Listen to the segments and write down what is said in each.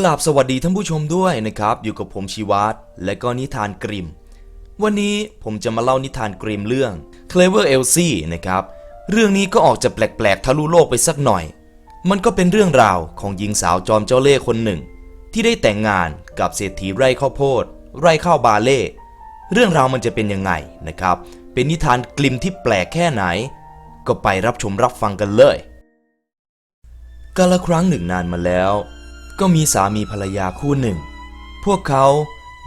กราบสวัสดีท่านผู้ชมด้วยนะครับ อยู่กับผมชีวัตและก็นิทานกริม วันนี้ผมจะมาเล่านิทานกริมเรื่อง Clever Elsie นะครับ เรื่องนี้ก็ออกจะแปลกๆทะลุโลกไปสักหน่อย มันก็เป็นเรื่องราวของหญิงสาวจอมเจ้าเล่ห์คนหนึ่ง ที่ได้แต่งงานกับเศรษฐีไร่ข้าวโพด ไร่ข้าวบาเล่ เรื่องราวมันจะเป็นยังไงนะครับ เป็นนิทานกลิมที่แปลกแค่ไหน ก็ไปรับชมรับฟังกันเลยกาละครั้งหนึ่งนานมาแล้ว ก็มีสามีภรรยาคู่หนึ่ง พวกเขา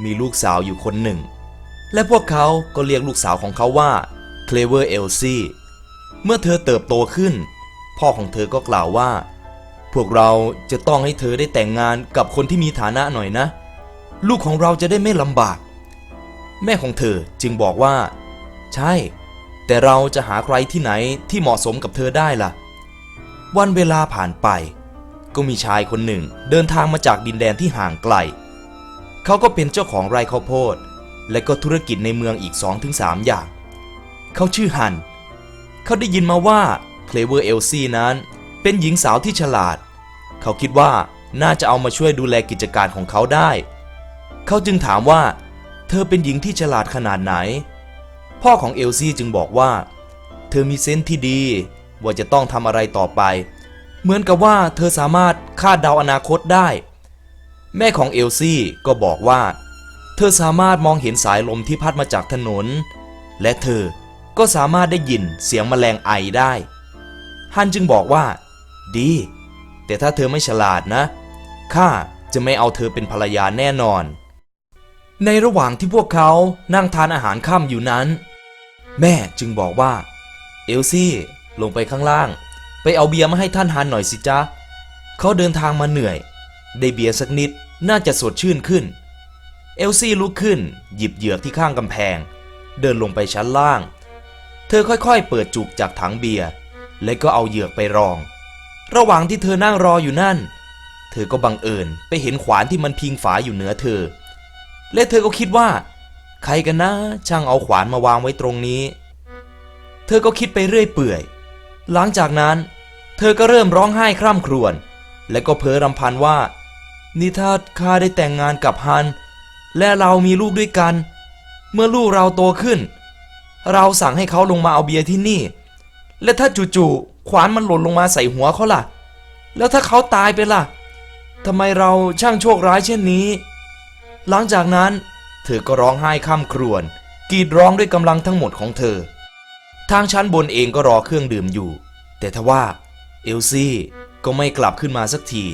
มีลูกสาวอยู่คนหนึ่ง และพวกเขาก็เรียกลูกสาวของเขาว่า Clever Elsie เมื่อเธอเติบโตขึ้น พ่อของเธอก็กล่าวว่า พวกเราจะต้องให้เธอได้แต่งงานกับคนที่มีฐานะหน่อยนะ ลูกของเราจะได้ไม่ลำบาก แม่ของเธอจึงบอกว่า ใช่ แต่เราจะหาใครที่ไหนที่เหมาะสมกับเธอได้ล่ะ วันเวลาผ่านไป ก็มีชายคนหนึ่ง เดินทางมาจากดินแดนที่ห่างไกล เขาก็เป็นเจ้าของไร่ข้าวโพด และก็ธุรกิจในเมืองอีก 2-3 อย่าง เขาชื่อฮัน เขาได้ยินมาว่าเคลเวอร์เอลซี่นั้น เป็นหญิงสาวที่ฉลาด เขาคิดว่าน่าจะเอามาช่วยดูแลกิจการของเขาได้ เขาจึงถามว่า เธอเป็นหญิงที่ฉลาดขนาดไหน พ่อของเอลซี่จึงบอกว่า เธอมีเซนส์ที่ดีว่าจะต้องทำอะไรต่อไป เหมือนกับว่าเธอสามารถคาดเดาอนาคตได้ แม่ของเอลซี่ก็บอกว่า เธอสามารถมองเห็นสายลมที่พัดมาจากถนน และเธอก็สามารถได้ยินเสียงแมลงไอได้ ฮันจึงบอกว่า ดี แต่ถ้าเธอไม่ฉลาดนะข้าจะไม่เอาเธอเป็นภรรยาแน่นอน ในระหว่างที่พวกเขานั่งทานอาหารค่ำอยู่นั้น แม่จึงบอกว่า เอลซี่ลงไปข้างล่าง ไปเอาเบียร์มาให้ท่านฮันหน่อยสิจ๊ะเขาเดินทางมาเหนื่อย ได้เบียร์สักนิดน่าจะสดชื่นขึ้น เอลซี่ลุกขึ้น หยิบเหยือกที่ข้างกำแพง เดินลงไปชั้นล่าง เธอค่อยๆ เปิดจุกจากถังเบียร์และก็เอาเหยือกไปรอง ระหว่างที่เธอนั่งรออยู่นั่น เธอก็บังเอิญไปเห็นขวานที่มันพิงฝาอยู่เหนือเธอ และเธอก็คิดว่า ใครกันนะ ช่างเอาขวานมาวางไว้ตรงนี้ เธอก็คิดไปเรื่อยเปื่อย หลังจากนั้น เธอก็เริ่มร้องไห้คร่ำครวญและก็เพ้อรำพันว่า นี่ถ้าข้าได้แต่งงานกับฮัน และเรามีลูกด้วยกัน เมื่อลูกเราโตขึ้น เราสั่งให้เขาลงมาเอาเบียร์ที่นี่ และถ้าจู่ๆขวานมันหล่นลงมาใส่หัวเขาล่ะ แล้วถ้าเขาตายไปล่ะทำไมเราช่างโชคร้ายเช่นนี้ หลังจากนั้น เธอก็ร้องไห้ข้ามครวญกรีดร้องด้วยกำลังทั้งหมดของเธอ ทางชั้นบนเองก็รอเครื่องดื่มอยู่ แต่ทว่าเอลซี่ก็ไม่กลับขึ้นมาสักที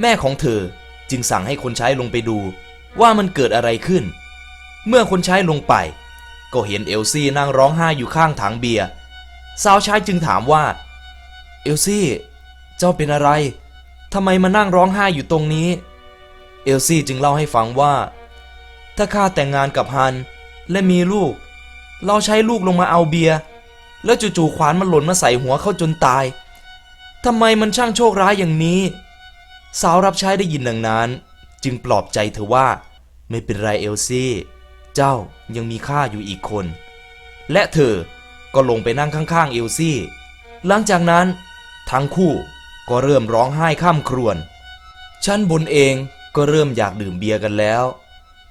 แม่ของเธอจึงสั่งให้คนใช้ลงไปดูว่ามันเกิดอะไรขึ้น เมื่อคนใช้ลงไป ก็เห็นเอลซี่นั่งร้องไห้อยู่ข้างถังเบียร์สาวใช้จึงถามว่า เอลซี่ เจ้าเป็นอะไรทำไมมานั่งร้องไห้อยู่ตรงนี้ เอลซี่จึงเล่าให้ฟังว่า ถ้าข้าแต่งงานกับฮันและมีลูก เราใช้ลูกลงมาเอาเบียร์แล้วจู่ๆขวานมันหล่นมาใส่หัวเขาจนตายทำไมมันช่างโชคร้ายอย่างนี้ สาวรับใช้ได้ยินดังนั้น จึงปลอบใจเธอว่า ไม่เป็นไรเอลซี่ เจ้ายังมีข้าอยู่อีกคน และเธอก็ลงไปนั่งข้างๆเอลซี่ หลังจากนั้น ทั้งคู่ก็เริ่มร้องไห้ข้ามครวญชั้นบนเองก็เริ่มอยากดื่มเบียร์กันแล้ว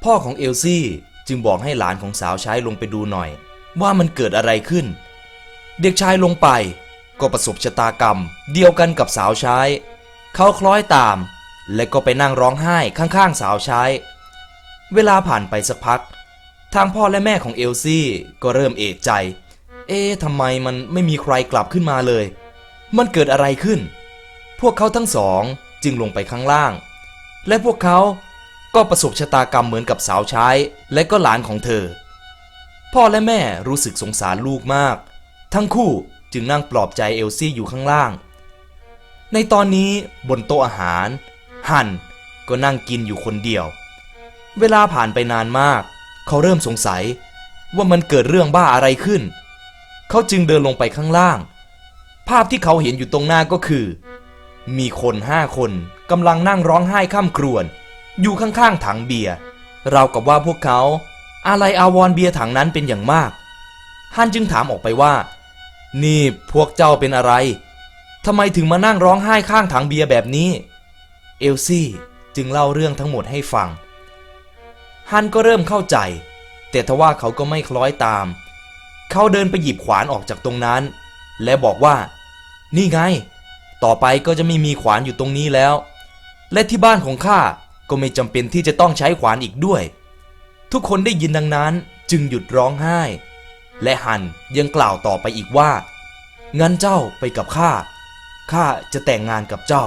พ่อของเอลซี่ จึงบอกให้หลานของสาวใช้ลงไปดูหน่อย ว่ามันเกิดอะไรขึ้น เด็กชายลงไป ก็ประสบชะตากรรม เดียวกันกับสาวใช้ เขาคล้อยตาม และก็ไปนั่งร้องไห้ข้างๆสาวใช้ เวลาผ่านไปสักพัก ทางพ่อและแม่ของเอลซี่ก็เริ่มเอะใจ เอ๊ะทำไมมันไม่มีใครกลับขึ้นมาเลย มันเกิดอะไรขึ้น พวกเขาทั้งสองจึงลงไปข้างล่าง และพวกเขา ก็ประสบชะตากรรมเหมือนกับสาวใช้และก็หลานของเธอ พ่อและแม่รู้สึกสงสารลูกมาก ทั้งคู่จึงนั่งปลอบใจเอลซี่อยู่ข้างล่าง ในตอนนี้บนโต๊ะอาหารฮันก็นั่งกินอยู่คนเดียว เวลาผ่านไปนานมาก เขาเริ่มสงสัยว่ามันเกิดเรื่องบ้าอะไรขึ้น เขาจึงเดินลงไปข้างล่าง ภาพที่เขาเห็นอยู่ตรงหน้าก็คือ มีคนห้าคนกำลังนั่งร้องไห้ข้ามครวญ อยู่ข้างๆถังเบียร์เรากับว่าพวกเขาอะไรอาวรเบียร์ถังนั้นเป็นอย่างมากฮันจึงถามออกไปว่า นี่พวกเจ้าเป็นอะไรทำไมถึงมานั่งร้องไห้ข้างถังเบียร์แบบนี้ เอลซี่จึงเล่าเรื่องทั้งหมดให้ฟัง ฮันก็เริ่มเข้าใจ แต่ทว่าเขาก็ไม่คล้อยตาม เขาเดินไปหยิบขวานออกจากตรงนั้น และบอกว่า นี่ไง ต่อไปก็จะไม่มีขวานอยู่ตรงนี้แล้ว และที่บ้านของข้า ก็ไม่จำเป็นที่จะต้องใช้ขวานอีกด้วย ทุกคนได้ยินดังนั้นจึงหยุดร้องไห้ และฮันยังกล่าวต่อไปอีกว่า งั้นเจ้าไปกับข้า ข้าจะแต่งงานกับเจ้า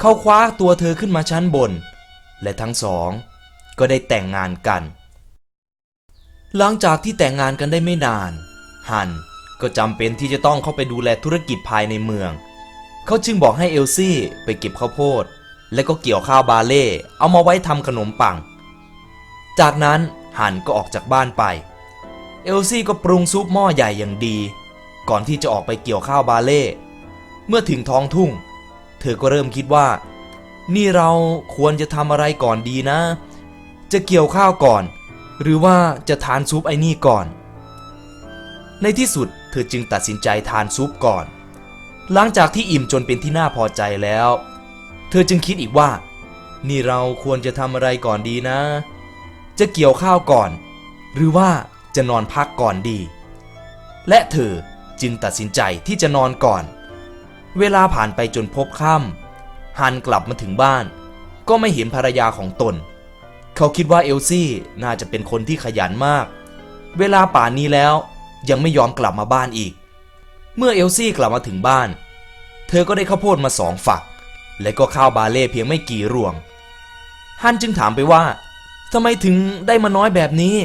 เขาคว้าตัวเธอขึ้นมาชั้นบน และทั้งสอง ก็ได้แต่งงานกัน หลังจากที่แต่งงานกันได้ไม่นาน ฮันก็จำเป็นที่จะต้องเข้าไปดูแลธุรกิจภายในเมือง เขาจึงบอกให้เอลซี่ไปเก็บข้าวโพด และก็เกี่ยวข้าวบาเล่เอามาไว้ทำขนมปัง จากนั้นฮันก็ออกจากบ้านไป เอลซี่ก็ปรุงซุปหม้อใหญ่อย่างดี ก่อนที่จะออกไปเกี่ยวข้าวบาเล่ เมื่อถึงท้องทุ่ง เธอก็เริ่มคิดว่า นี่เราควรจะทำอะไรก่อนดีนะ จะเกี่ยวข้าวก่อน หรือว่าจะทานซุปไอ้นี่ก่อน ในที่สุดเธอจึงตัดสินใจทานซุปก่อน หลังจากที่อิ่มจนเป็นที่น่าพอใจแล้ว เธอจึงคิดอีกว่า นี่เราควรจะทำอะไรก่อนดีนะ จะเกี่ยวข้าวก่อน หรือว่าจะนอนพักก่อนดี และเธอจึงตัดสินใจที่จะนอนก่อน เวลาผ่านไปจนพบค่ำฮันกลับมาถึงบ้าน ก็ไม่เห็นภรรยาของตน เขาคิดว่าเอลซี่น่าจะเป็นคนที่ขยันมาก เวลาป่านนี้แล้วยังไม่ยอมกลับมาบ้านอีก เมื่อเอลซี่กลับมาถึงบ้าน เธอก็ได้ข้าวโพดมาสองฝัก และก็ข้าวบาเล่เพียงไม่กี่รวง ฮันจึงถามไปว่าทำไมถึงได้มาน้อยแบบนี้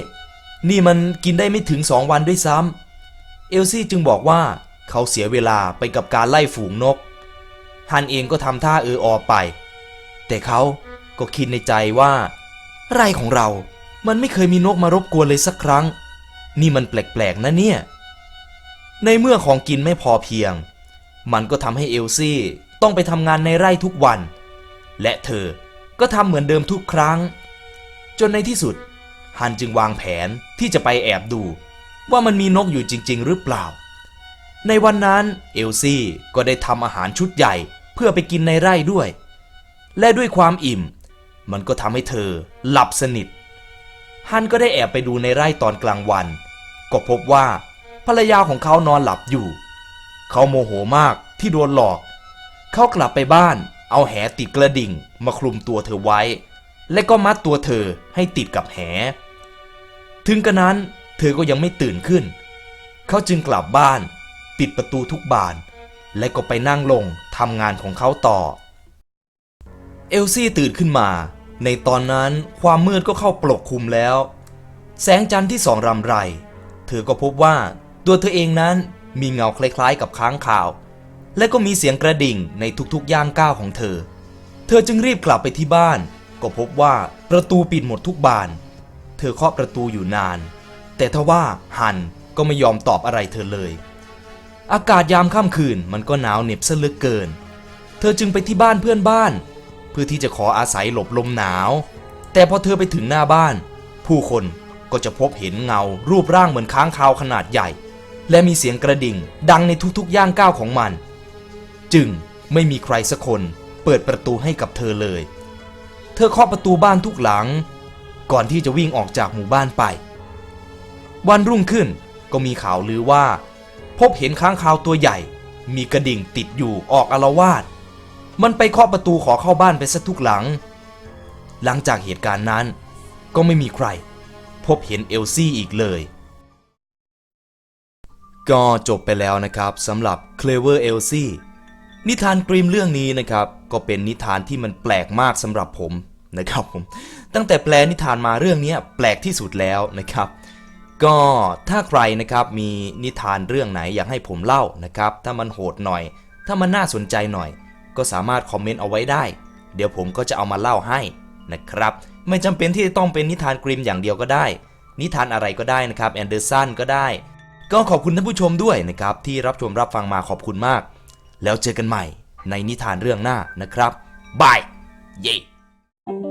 นี่มันกินได้ไม่ถึงสองวันด้วยซ้ำเอลซี่จึงบอกว่าเขาเสียเวลาไปกับการไล่ฝูงนก ฮันเองก็ทำท่าเอออไป แต่เขาก็คิดในใจว่า ไร่ของเรา มันไม่เคยมีนกมารบกวนเลยสักครั้ง นี่มันแปลกๆนะเนี่ย ในเมื่อของกินไม่พอเพียง มันก็ทำให้เอลซี่ ต้องไปทำงานในไร่ทุกวัน และเธอก็ทำเหมือนเดิมทุกครั้ง จนในที่สุด ฮันจึงวางแผนที่จะไปแอบดู ว่ามันมีนกอยู่จริง ๆ หรือเปล่า ในวันนั้นเอลซี่ก็ได้ทำอาหารชุดใหญ่เพื่อไปกินในไร่ด้วย และด้วยความอิ่ม มันก็ทำให้เธอหลับสนิท ฮันก็ได้แอบไปดูในไร่ตอนกลางวัน ก็พบว่าภรรยาของเขานอนหลับอยู่ เขาโมโหมากที่โดนหลอก เขากลับไปบ้าน เอาแหติดกระดิ่งมาคลุมตัวเธอไว้ และก็มัดตัวเธอให้ติดกับแห ถึงกระนั้นเธอก็ยังไม่ตื่นขึ้น เขาจึงกลับบ้าน ปิดประตูทุกบาน และก็ไปนั่งลงทำงานของเขาต่อ เอลซี่ตื่นขึ้นมา ในตอนนั้นความมืดก็เข้าปกคลุมแล้ว แสงจันทร์ที่สองรำไร เธอก็พบว่าตัวเธอเองนั้นมีเงาคล้ายๆกับค้างข่าว และก็มีเสียงกระดิ่งในทุกๆย่างก้าวของเธอ เธอจึงรีบกลับไปที่บ้าน ก็พบว่าประตูปิดหมดทุกบาน เธอเคาะประตูอยู่นาน แต่ทว่าฮันก็ไม่ยอมตอบอะไรเธอเลย อากาศยามค่ำคืนมันก็หนาวเหน็บซะเหลือเกิน เธอจึงไปที่บ้านเพื่อนบ้าน เพื่อที่จะขออาศัยหลบลมหนาว แต่พอเธอไปถึงหน้าบ้าน ผู้คนก็จะพบเห็นเงารูปร่างเหมือนค้างคาวขนาดใหญ่ และมีเสียงกระดิ่งดังในทุกๆย่างก้าวของมัน จึงไม่มีใครสักคนเปิดประตูให้กับเธอเลย เธอเคาะประตูบ้านทุกหลัง ก่อนที่จะวิ่งออกจากหมู่บ้านไป วันรุ่งขึ้นก็มีข่าวลือว่า พบเห็นค้างคาวตัวใหญ่ มีกระดิ่งติดอยู่ออกอารวาสมันไปเคาะประตูขอเข้าบ้านไปซะทุกหลัง หลังจากเหตุการณ์นั้น ก็ไม่มีใคร พบเห็นเอลซี่อีกเลย ก็จบไปแล้วนะครับสำหรับ Clever Elsie นิทานกรีมเรื่องนี้นะครับ ก็เป็นนิทานที่มันแปลกมากสำหรับผมนะครับผม ตั้งแต่แปลนิทานมาเรื่องนี้แปลกที่สุดแล้วนะครับ ก็ถ้าใครนะครับมีนิทานเรื่องไหนอยากให้ผมเล่านะครับ ถ้ามันโหดหน่อย ถ้ามันน่าสนใจหน่อย ก็สามารถคอมเมนต์เอาไว้ได้ เดี๋ยวผมก็จะเอามาเล่าให้นะครับ ไม่จำเป็นที่จะต้องเป็นนิทานกรีมอย่างเดียวก็ได้ นิทานอะไรก็ได้นะครับแอนเดอร์สันก็ได้ ก็ขอบคุณท่านผู้ชมด้วยนะครับที่รับชมรับฟังมาขอบคุณมาก แล้วเจอกันใหม่ในนิทานเรื่องหน้านะครับบายเย่